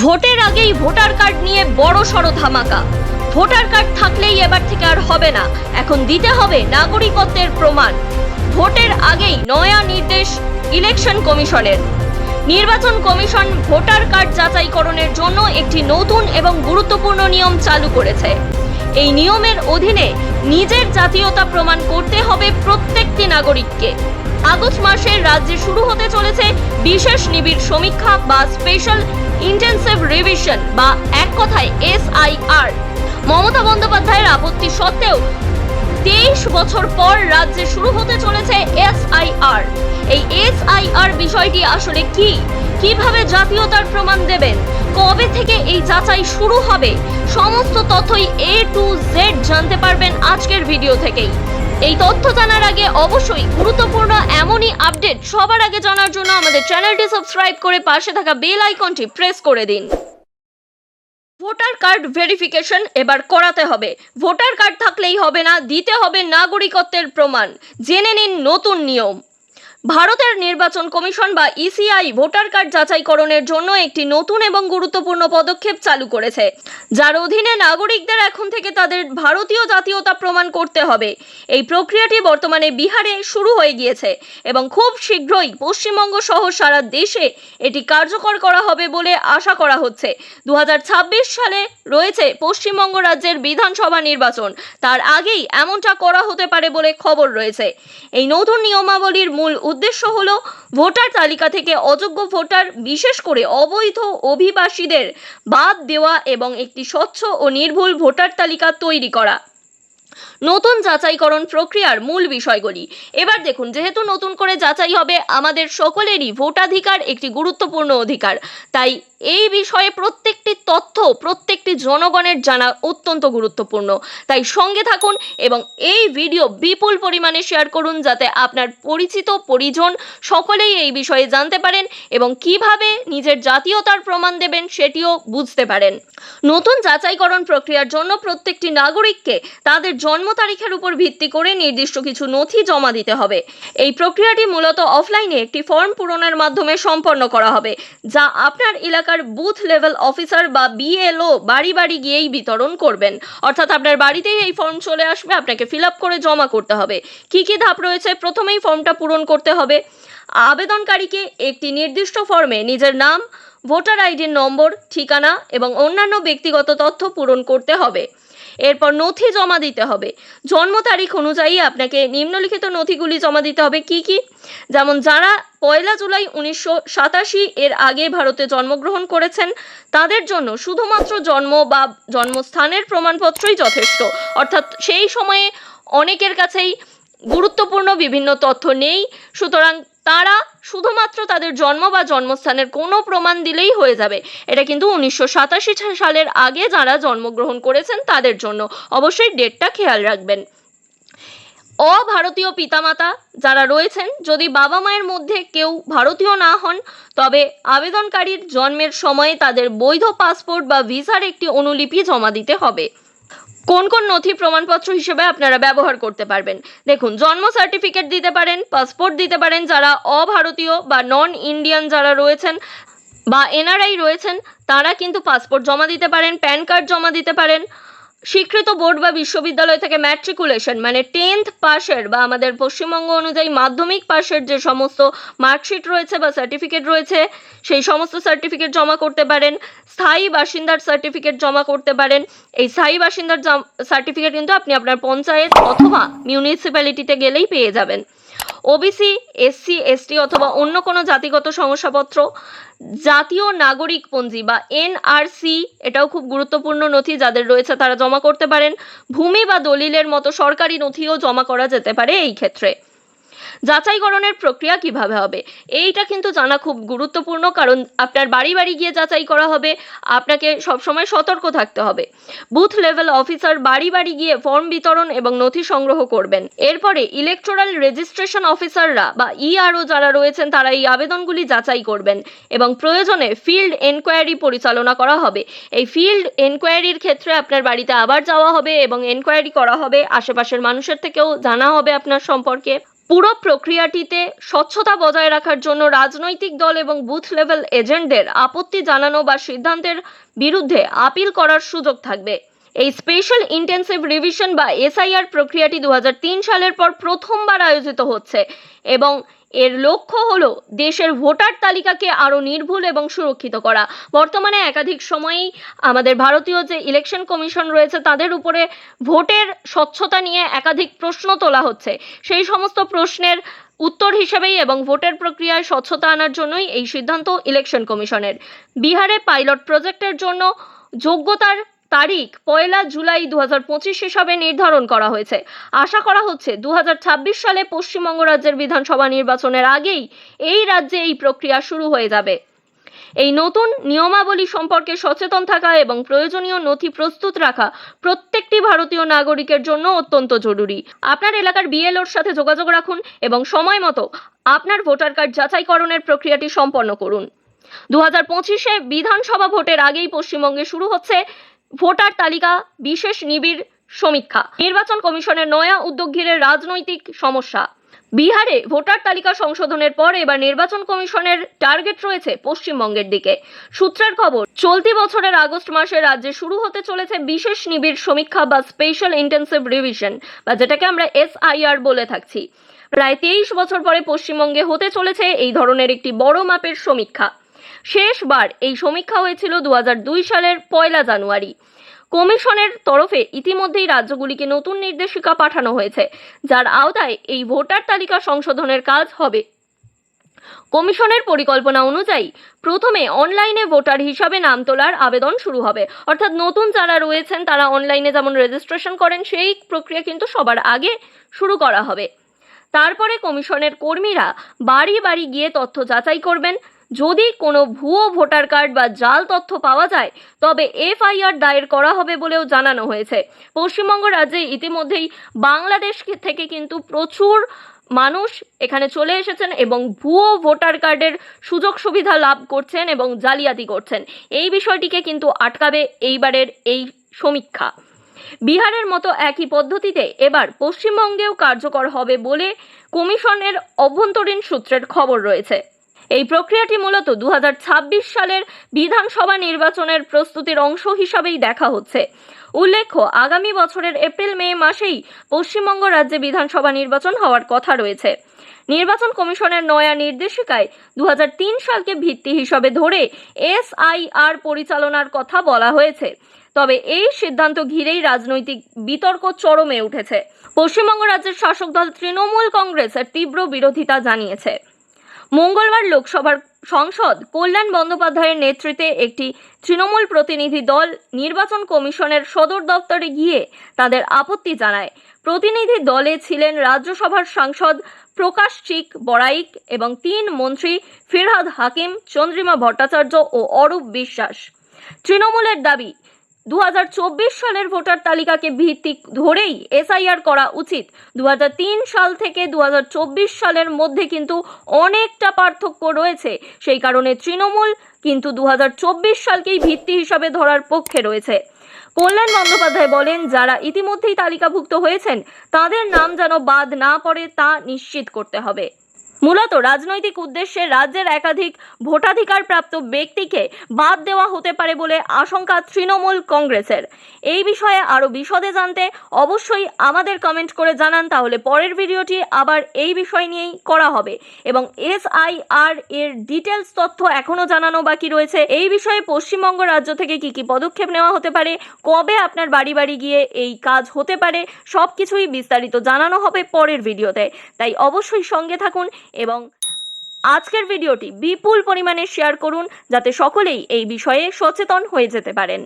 ভোটের আগেই voter card নিয়ে বড় সড় ধামাকা। ভোটার কার্ড থাকলেই এবার থেকে আর হবে না। এখন দিতে হবে নাগরিকত্বের প্রমাণ। ভোটের আগেই নয়া নির্দেশ ইলেকশন কমিশনের। নির্বাচন কমিশন ভোটার কার্ড যাচাইকরণের জন্য একটি নতুন এবং গুরুত্বপূর্ণ নিয়ম চালু করেছে। এই নিয়মের অধীনে নিজের জাতীয়তা প্রমাণ করতে হবে প্রত্যেকটি নাগরিককে। আগস্ট মাসে রাজ্যে শুরু হতে চলেছে বিশেষ নিবিড় সমীক্ষা বা স্পেশাল ইন্টেন্সিভ রিভিশন বা এক কথায় এসআইআর মমতা বন্দ্যোপাধ্যায়ের আপত্তি সত্ত্বেও তেইশ বছর পর রাজ্যে শুরু হতে চলেছে এসআইআর এই এসআইআর বিষয়টি আসলে কি? কীভাবে জাতীয়তার প্রমাণ দেবেন? কবে থেকে এই যাচাই শুরু হবে? সমস্ত তথ্যই এ টু জেড জানতে পারবেন আজকের ভিডিও থেকেই। এই তথ্য জানার আগে অবশ্যই গুরুত্বপূর্ণ এমনই আপডেট সবার আগে জানার জন্য আমাদের চ্যানেলটি সাবস্ক্রাইব করে পাশে থাকা বেল আইকনটি প্রেস করে দিন। ভোটার কার্ড ভেরিফিকেশন এবার করাতে হবে। ভোটার কার্ড থাকলেই হবে না, দিতে হবে নাগরিকত্বের প্রমাণ। জেনে নিন নতুন নিয়ম। ভারতের নির্বাচন কমিশন বা ইসিআই ভোটার কার্ড যাচাইকরণের জন্য একটি নতুন এবং গুরুত্বপূর্ণ পদক্ষেপ চালু করেছে। যার অধীনে নাগরিকদের এখন থেকে তাদের ভারতীয় জাতীয়তা প্রমাণ করতে হবে। এই প্রক্রিয়াটি বর্তমানে বিহারে শুরু হয়ে গিয়েছে এবং খুব শীঘ্রই পশ্চিমবঙ্গ সহ সারা দেশে এটি কার্যকর করা হবে বলে আশা করা হচ্ছে। দু হাজার ছাব্বিশ সালে রয়েছে পশ্চিমবঙ্গ রাজ্যের বিধানসভা নির্বাচন। তার আগেই এমনটা করা হতে পারে বলে খবর রয়েছে। এই নতুন নিয়মাবলীর মূল উদ্দেশ্য হল ভোটার তালিকা থেকে অযোগ্য ভোটার, বিশেষ করে অবৈধ অভিবাসীদের বাদ দেওয়া এবং একটি স্বচ্ছ ও নির্ভুল ভোটার তালিকা তৈরি করা। নতুন যাচাইকরণ প্রক্রিয়ার মূল বিষয়গুলি। এবার দেখুন, যেহেতু নতুন করে যাচাই হবে, আমাদের সকলেরই ভোটাধিকার একটি গুরুত্বপূর্ণ অধিকার। তাই এই বিষয়ে প্রত্যেকটি তথ্য, প্রত্যেকটি জনগণের জানা অত্যন্ত গুরুত্বপূর্ণ। তাই সঙ্গে থাকুন এবং এই ভিডিও বিপুল পরিমাণে শেয়ার করুন, যাতে আপনার পরিচিত পরিজন সকলেই এই বিষয়ে জানতে পারেন এবং কীভাবে নিজের জাতীয়তার প্রমাণ দেবেন সেটিও বুঝতে পারেন। নতুন যাচাইকরণ প্রক্রিয়ার জন্য প্রত্যেকটি নাগরিককে তাদের জন্ম তারিখের উপর ভিত্তি করে নির্দিষ্ট কিছু নথি জমা দিতে হবে। এই প্রক্রিয়াটি মূলত অফলাইনে একটি ফর্ম পূরণের মাধ্যমে সম্পন্ন করা হবে, যা আপনার এলাকার বুথ লেভেল অফিসার বা বিএলও বাড়ি বাড়ি গিয়েই বিতরণ করবেন। অর্থাৎ আপনার বাড়িতেই এই ফর্ম চলে আসবে, আপনাকে ফিল আপ করে জমা করতে হবে। কি কি ধাপ রয়েছে? প্রথমেই ফর্মটা পূরণ করতে হবে। আবেদনকারীকে একটি নির্দিষ্ট ফর্মে নিজের নাম, ভোটার আইডির নম্বর, ঠিকানা এবং অন্যান্য ব্যক্তিগত তথ্য পূরণ করতে হবে। এরপর নথি জমা দিতে হবে। জন্ম তারিখ অনুযায়ী আপনাকে নিম্নলিখিত নথিগুলি জমা দিতে হবে কি কি? যেমন যারা পয়লা জুলাই উনিশশো সাতাশি এর আগে ভারতে জন্মগ্রহণ করেছেন, তাদের জন্য শুধুমাত্র জন্ম বা জন্মস্থানের প্রমাণপত্রই যথেষ্ট। অর্থাৎ সেই সময়ে অনেকের কাছেই গুরুত্বপূর্ণ বিভিন্ন তথ্য নেই। সুতরাং তারা শুধুমাত্র তাদের জন্ম বা জন্মস্থানের কোনো প্রমাণ দিলেই হয়ে যাবে। এটা কিন্তু উনিশশো সাতাশি সালের আগে যারা জন্মগ্রহণ করেছেন তাদের জন্য অবশ্যই ডেটটা খেয়াল রাখবেন। অভারতীয় পিতামাতা যারা রয়েছেন, যদি বাবা মায়ের মধ্যে কেউ ভারতীয় না হন, তবে আবেদনকারীর জন্মের সময়ে তাদের বৈধ পাসপোর্ট বা ভিসার একটি অনুলিপি জমা দিতে হবে। কোন কোন নথি প্রমাণপত্র হিসেবে আপনারা ব্যবহার করতে পারবেন? দেখুন, জন্ম সার্টিফিকেট দিতে পারেন পাসপোর্ট দিতে পারেন যারা অভারতীয় বা নন ইন্ডিয়ান যারা রয়েছেন বা এনআরআই রয়েছেন, তারা কিন্তু পাসপোর্ট জমা দিতে পারেন প্যান কার্ড জমা দিতে পারেন। স্বীকৃত বোর্ড বা বিশ্ববিদ্যালয় থেকে ম্যাট্রিকুলেশন মানে টেন্থ পাশের বা আমাদের পশ্চিমবঙ্গ অনুযায়ী মাধ্যমিক পাশের যে সমস্ত মার্কশিট রয়েছে বা সার্টিফিকেট রয়েছে, সেই সমস্ত সার্টিফিকেট জমা করতে পারেন। স্থায়ী বাসিন্দার সার্টিফিকেট জমা করতে পারেন। এই স্থায়ী বাসিন্দার সার্টিফিকেট কিন্তু আপনি আপনার পঞ্চায়েত অথবা মিউনিসিপ্যালিটিতে গেলেই পেয়ে যাবেন। ওবিসি এসসি এসটি অথবা অন্য কোনো জাতিগত শংসাপত্র জাতীয় নাগরিক পঞ্জি বা এনআরসি এটাও খুব গুরুত্বপূর্ণ নথি যাদের রয়েছে তারা জমা করতে পারেন। ভূমি বা দলিলের মতো সরকারি নথিও জমা করা যেতে পারে এই ক্ষেত্রে। যাচাইকরণের প্রক্রিয়া কীভাবে হবে? এইটা কিন্তু জানা খুব গুরুত্বপূর্ণ, কারণ আপনার বাড়ি বাড়ি গিয়ে যাচাই করা হবে, আপনাকে সবসময় সতর্ক থাকতে হবে। বুথ লেভেল অফিসার বাড়ি বাড়ি গিয়ে ফর্ম বিতরণ এবং নথি সংগ্রহ করবেন। এরপরে ইলেকট্রাল রেজিস্ট্রেশন অফিসাররা বা ইআরও যারা রয়েছেন, তারা এই আবেদনগুলি যাচাই করবেন এবং প্রয়োজনে ফিল্ড এনকোয়ারি পরিচালনা করা হবে। এই ফিল্ড এনকোয়ারির ক্ষেত্রে আপনার বাড়িতে আবার যাওয়া হবে এবং এনকোয়ারি করা হবে, আশেপাশের মানুষের থেকেও জানা হবে আপনার সম্পর্কে। পুরো প্রক্রিয়াটিতে স্বচ্ছতা বজায় রাখার জন্য রাজনৈতিক দল এবং বুথ লেভেল এজেন্টদের আপত্তি জানানো বা সিদ্ধান্তের বিরুদ্ধে আপিল করার সুযোগ থাকবে। এই স্পেশাল ইন্টেন্সিভ রিভিশন বা এসআইআর প্রক্রিয়াটি দু হাজার তিন সালের পর প্রথমবার আয়োজিত হচ্ছে এবং এর লক্ষ্য হলো দেশের ভোটার তালিকাকে আরও নির্ভুল এবং সুরক্ষিত করা। বর্তমানে একাধিক সময়েই আমাদের ভারতীয় যে ইলেকশন কমিশন রয়েছে, তাদের উপরে ভোটের স্বচ্ছতা নিয়ে একাধিক প্রশ্ন তোলা হচ্ছে। সেই সমস্ত প্রশ্নের উত্তর হিসেবেই এবং ভোটের প্রক্রিয়ায় স্বচ্ছতা আনার জন্যই এই সিদ্ধান্ত ইলেকশন কমিশনের বিহারে পাইলট প্রজেক্টের জন্য যোগ্যতার তারিখ পয়লা জুলাই দু হাজার পঁচিশ হিসাবে নির্ধারণ করা হয়েছে। আশা করা হচ্ছে দুহাজার ছাব্বিশ সালে পশ্চিমবঙ্গ রাজ্যের বিধানসভা নির্বাচনের আগেই এই রাজ্যে এই প্রক্রিয়া শুরু হয়ে যাবে। এই নতুন নিয়মাবলী সম্পর্কে সচেতন থাকা এবং প্রয়োজনীয় নথি প্রস্তুত রাখা প্রত্যেকটি ভারতীয় নাগরিকের জন্য অত্যন্ত জরুরি। আপনার এলাকার বিএলওর সাথে যোগাযোগ রাখুন এবং সময় মতো আপনার ভোটার কার্ড যাচাইকরণের প্রক্রিয়াটি সম্পন্ন করুন। দু হাজার পঁচিশে বিধানসভা ভোটের আগেই পশ্চিমবঙ্গে শুরু হচ্ছে ভোটার তালিকা, বিশেষ নিবিড় সমীক্ষা। নির্বাচন কমিশনের নয়া উদ্যোগ ঘিরে রাজনৈতিক সমস্যা। বিহারে ভোটার তালিকা সংশোধনের পর এবার নির্বাচন কমিশনের টার্গেট রয়েছে পশ্চিমবঙ্গের দিকে। সূত্রের খবর, চলতি বছরের আগস্ট মাসে রাজ্যে শুরু হতে চলেছে বিশেষ নিবিড় সমীক্ষা বা স্পেশাল ইন্টেন্সিভ রিভিশন বা যেটাকে আমরা এসআইআর বলে থাকছি। প্রায় তেইশ বছর পরে পশ্চিমবঙ্গে হতে চলেছে এই ধরনের একটি বড় মাপের সমীক্ষা। শেষবার এই সমীক্ষা হয়েছিল দু হাজার দুই সালের পয়লা জানুয়ারি। কমিশনের তরফে ইতিমধ্যেই রাজ্যগুলিকে নতুন নির্দেশিকা পাঠানো হয়েছে, যার আওতায় এই ভোটার তালিকা সংশোধনের কাজ হবে। কমিশনের পরিকল্পনা অনুযায়ী প্রথমে অনলাইনে ভোটার হিসাবে নাম তোলার আবেদন শুরু হবে। অর্থাৎ নতুন যারা রয়েছেন, তারা অনলাইনে যেমন রেজিস্ট্রেশন করেন, সেই প্রক্রিয়া কিন্তু সবার আগে শুরু করা হবে। তারপরে কমিশনের কর্মীরা বাড়ি বাড়ি গিয়ে তথ্য যাচাই করবেন যদি কোনো ভুয়ো ভোটার কার্ড বা জাল তথ্য পাওয়া যায়, তবে এফআইআর দায়ের করা হবে বলেও জানানো হয়েছে। পশ্চিমবঙ্গ রাজ্যে ইতিমধ্যেই বাংলাদেশ থেকে কিন্তু প্রচুর মানুষ এখানে চলে এসেছেন এবং ভুয়ো ভোটার কার্ডের সুযোগ সুবিধা লাভ করছেন এবং জালিয়াতি করছেন। এই বিষয়টিকে কিন্তু আটকাবে এইবারের এই সমীক্ষা। বিহারের মতো একই পদ্ধতিতে এবার পশ্চিমবঙ্গেও কার্যকর হবে বলে কমিশনের অভ্যন্তরীণ সূত্রের খবর রয়েছে। এই প্রক্রিয়াটি মূলত দু হাজার ছাব্বিশ সালের বিধানসভা নির্বাচনের প্রস্তুতির অংশ হিসাবেই দেখা হচ্ছে। উল্লেখ্য, আগামী বছরের এপ্রিল, মে মাসেই পশ্চিমবঙ্গ রাজ্যে বিধানসভা নির্বাচন হওয়ার কথা রয়েছে। নির্বাচন কমিশনের নয়া নির্দেশিকায় দু হাজার তিন সালকে ভিত্তি হিসাবে ধরে এসআইআর পরিচালনার কথা বলা হয়েছে। তবে এই সিদ্ধান্ত ঘিরেই রাজনৈতিক বিতর্ক চরমে উঠেছে। পশ্চিমবঙ্গ রাজ্যের শাসক দল তৃণমূল কংগ্রেসের তীব্র বিরোধিতা জানিয়েছে। মঙ্গলবার লোকসভার সংসদ কল্যাণ বন্দ্যোপাধ্যায়ের নেতৃত্বে একটি তৃণমূল প্রতিনিধি দল নির্বাচন কমিশনের সদর দপ্তরে গিয়ে তাদের আপত্তি জানায়। প্রতিনিধি দলে ছিলেন রাজ্যসভার সাংসদ প্রকাশ চিক বড়াইক এবং তিন মন্ত্রী ফিরহাদ হাকিম, চন্দ্রিমা ভট্টাচার্য ও অরূপ বিশ্বাস। তৃণমূলের দাবি দু হাজার চব্বিশ সালের ভোটার তালিকাকে ভিত্তি ধরেই এসআইআর করা উচিত। দু হাজার তিন সাল থেকে দু হাজার চব্বিশ সালের মধ্যে কিন্তু অনেকটা পার্থক্য রয়েছে। সেই কারণে তৃণমূল কিন্তু দু হাজার চব্বিশ সালকেই ভিত্তি হিসাবে ধরার পক্ষে রয়েছে। কল্যাণ বন্দ্যোপাধ্যায় বলেন, যারা ইতিমধ্যেই তালিকাভুক্ত হয়েছেন, তাদের নাম যেন বাদ না পড়ে তা নিশ্চিত করতে হবে। মূলত রাজনৈতিক উদ্দেশ্যে রাজ্যের একাধিক ভোটাধিকার প্রাপ্ত ব্যক্তিকে বাদ দেওয়া হতে পারে বলে আশঙ্কা তৃণমূল কংগ্রেসের। এই বিষয়ে আরও বিশদে জানতে অবশ্যই আমাদের কমেন্ট করে জানান, তাহলে পরের ভিডিওটি আবার এই বিষয় নিয়েই করা হবে। এবং এসআইআর এর ডিটেলস তথ্য এখনও জানানো বাকি রয়েছে। এই বিষয়ে পশ্চিমবঙ্গ রাজ্য থেকে কি কি পদক্ষেপ নেওয়া হতে পারে, কবে আপনার বাড়ি বাড়ি গিয়ে এই কাজ হতে পারে সব কিছুই বিস্তারিত জানানো হবে পরের ভিডিওতে। তাই অবশ্যই সঙ্গে থাকুন এবং আজকের ভিডিওটি বিপুল পরিমাণে শেয়ার করুন যাতে সকলেই এই বিষয়ে সচেতন হয়ে যেতে পারেন।